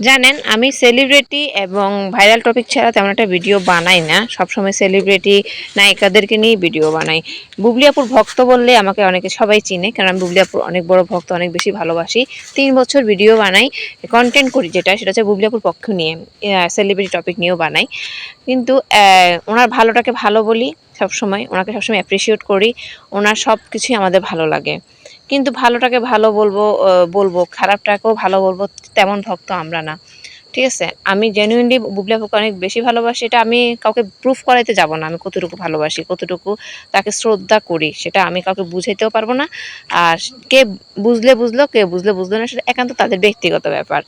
জানেন, আমি সেলিব্রিটি এবং ভাইরাল টপিক ছাড়া তেমন একটা ভিডিও বানাই না। সবসময় সেলিব্রিটি নায়িকাদেরকে নিয়ে ভিডিও বানাই। বুবলিয়াপুর ভক্ত বললে আমাকে অনেকে সবাই চিনে, কারণ আমি বুবলিয়াপুর অনেক বড় ভক্ত, অনেক বেশি ভালোবাসি। তিন বছর ভিডিও বানাই কন্টেন্ট করি যেটা, সেটা হচ্ছে বুবলিয়াপুর পক্ষ নিয়ে সেলিব্রিটি টপিক নিয়েও বানাই। কিন্তু ওনার ভালোটাকে ভালো বলি সবসময়, ওনাকে সবসময় অ্যাপ্রিসিয়েট করি, ওনার সব কিছুই আমাদের ভালো লাগে। কিন্তু ভালোটাকে ভালো বলব বলব, খারাপটাকেও ভালো বলব, তেমন ভক্ত আমরা না। ঠিক আছে? আমি জেনুইনলি বুবলি আপুকে অনেক বেশি ভালোবাসি, এটা আমি কাউকে প্রুফ করাইতে যাব না, আমি কতটুকু ভালোবাসি, কতটুকু তাকে শ্রদ্ধা করি, সেটা আমি কাউকে বুঝাইতেও পারব না। আর কে বুঝলে বুঝলো, কে বুঝলে বুঝলো না, সেটা একান্ত তাদের ব্যক্তিগত ব্যাপার।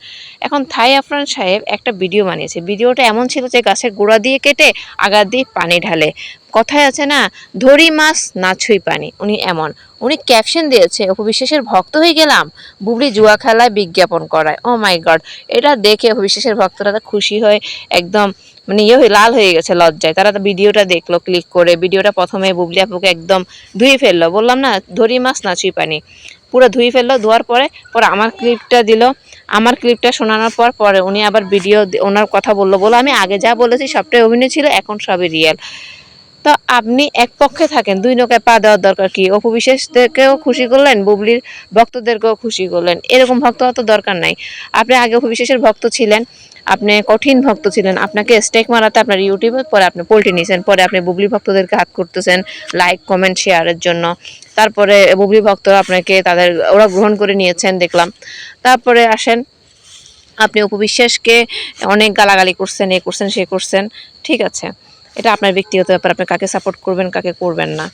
এখন থাই আফরান সাহেব একটা ভিডিও বানিয়েছে। ভিডিওটা এমন ছিল যে গাছের গোড়া দিয়ে কেটে আগা দিয়ে পানি ঢালে। কথায় আছে না, ধরি মাছ না ছুঁই পানি। উনি এমন। উনি ক্যাপশন দিয়েছে, অপবিশ্বাসের ভক্ত হয়ে গেলাম। বুবলি জুয়া খেলায় বিজ্ঞাপন করায়। ও মাই গড এটা দেখে অপবিশ্বাসের ভক্তরা তো খুশি হয়ে একদম মানে ইয়ে হয়ে, লাল হয়ে গেছে লজ্জায়। তারা তো ভিডিওটা দেখল, ক্লিক করে ভিডিওটা প্রথমে বুবলি আপুকে একদম ধুয়ে ফেলল। বললাম, না, ধরি মাছ না ছুঁই পানি। পুরো ধুয়ে ফেলল, ধোয়ার পরে পরে আমার ক্লিপটা দিল। আমার ক্লিপটা শোনানোর পর, পরে উনি আবার ভিডিও ওনার কথা বলল। বলো, আমি আগে যা বলেছি সবটাই অভিনয় ছিল, এখন সবই রিয়েল তো আপনি এক পক্ষে থাকেন। দুই নৌকায় পা দেওয়ার দরকার কি? অপু বিশেষদেরকেও খুশি করলেন, বুবলির ভক্তদেরকেও খুশি করলেন। এরকম ভক্ত অত দরকার নাই। আপনি আগে অপু বিশেষের ভক্ত ছিলেন, আপনি কঠিন ভক্ত ছিলেন, আপনাকে স্টেক মারাতে আপনার ইউটিউবে পরে আপনি পোল্ট্রি নিয়েছেন পরে আপনি বুবলি ভক্তদেরকে হাত করতেছেন লাইক কমেন্ট শেয়ারের জন্য। তারপরে বুবলি ভক্তরা আপনাকে তাদের, ওরা গ্রহণ করে নিয়েছেন, দেখলাম। তারপরে আসেন, আপনি অপু বিশ্বাসকে অনেক গালাগালি করছেন, এ করছেন, সে করছেন, ঠিক আছে। এটা আপনার ব্যক্তিগত ব্যাপার, আপনি কাকে সাপোর্ট করবেন, কাকে করবেন না।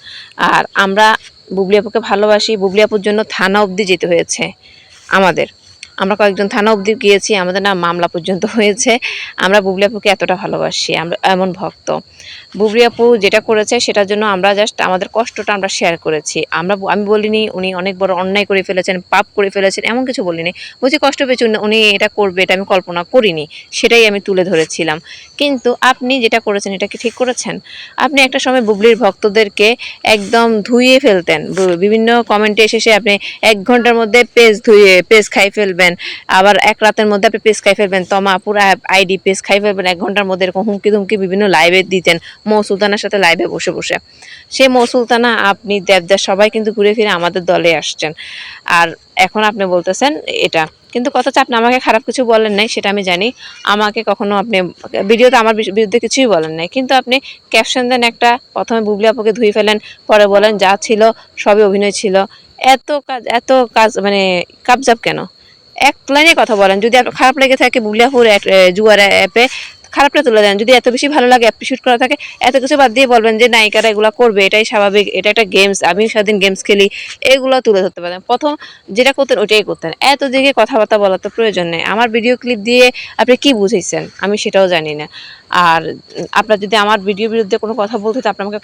আর আমরা বুবলি আপুকে ভালোবাসি, বুবলি আপুর জন্য থানা অবধি যেতে হয়েছে আমাদের। আমরা কয়েকজন থানা অবধি গিয়েছি, আমাদের না মামলা পর্যন্ত হয়েছে। আমরা বুবলি আপুকে এতটা ভালোবাসি, আমরা এমন ভক্ত। বুবলি আপু যেটা করেছে সেটার জন্য আমরা জাস্ট আমাদের কষ্টটা আমরা শেয়ার করেছি। আমরা আমি বলিনি, উনি অনেক বড় অন্যায় করে ফেলেছেন, পাপ করে ফেলেছেন, এমন কিছু বলিনি। বলছি, কষ্ট পেয়েছি, উনি- এটা করবে, এটা আমি কল্পনা করিনি। সেটাই আমি তুলে ধরেছিলাম। কিন্তু আপনি যেটা করেছেন, এটা কি ঠিক করেছেন? আপনি একটা সময় বুবলির ভক্তদেরকে একদম ধুইয়ে ফেলতেন। বিভিন্ন কমেন্টে এসে আপনি এক ঘণ্টার মধ্যে পেজ ধুয়ে পেজ খাই ফেলবেন। আবার এক রাতের মধ্যে আপনি পেজ খাই ফেলবেন। তমা পুরো আইডি পেজ খাই ফেলবেন। এক ঘণ্টার মধ্যে এরকম হুমকি ধুমকি বিভিন্ন লাইভে দিতেন। মৌ সুলতানার সাথে লাইভে বসে বসে। সে মৌ সুলতানা, আপনি দেবদাস সবাই কিন্তু ঘুরে ফিরে আমাদের দলে আসছেন। আর এখন আপনি বলতেছেন এটা। কিন্তু কথা হচ্ছে আপনি আমাকে খারাপ কিছু বলেন নাই, সেটা আমি জানি। আমাকে কখনো আপনি, ভিডিওতে আমার বিরুদ্ধে কিছুই বলেন নাই। কিন্তু আপনি ক্যাপশন দেন একটা, প্রথমে বুবলি আপুকে ধুয়ে ফেলেন, পরে বলেন যা ছিল সবই অভিনয় ছিল। এত কাজ এত কাজ মানে কাবজাব কেন? এক লাইনে কথা বলেন। যদি আপনার খারাপ লেগে থাকে বুলিয়াপুর জুয়ার অ্যাপে খারাপটা তুলে দেন। যদি এত বেশি ভালো লাগে অ্যাপ্রিসিয়েট করা থাকে, এত কিছু বাদ দিয়ে বলবেন যে নায়িকারা এগুলো করবে, এটাই স্বাভাবিক, এটা একটা গেমস আমি সারাদিন গেমস খেলি, এগুলো তুলে ধরতে পারেন। প্রথম যেটা করতেন, ওইটাই করতেন। এত দিকে কথাবার্তা বলার তো প্রয়োজন নেই। আমার ভিডিও ক্লিপ দিয়ে আপনি কি বুঝেছেন? আমি সেটাও জানি না। আর আপনার যদি আমার ভিডিও বিরুদ্ধে কোনো কথা বলতে তো আপনি আমাকে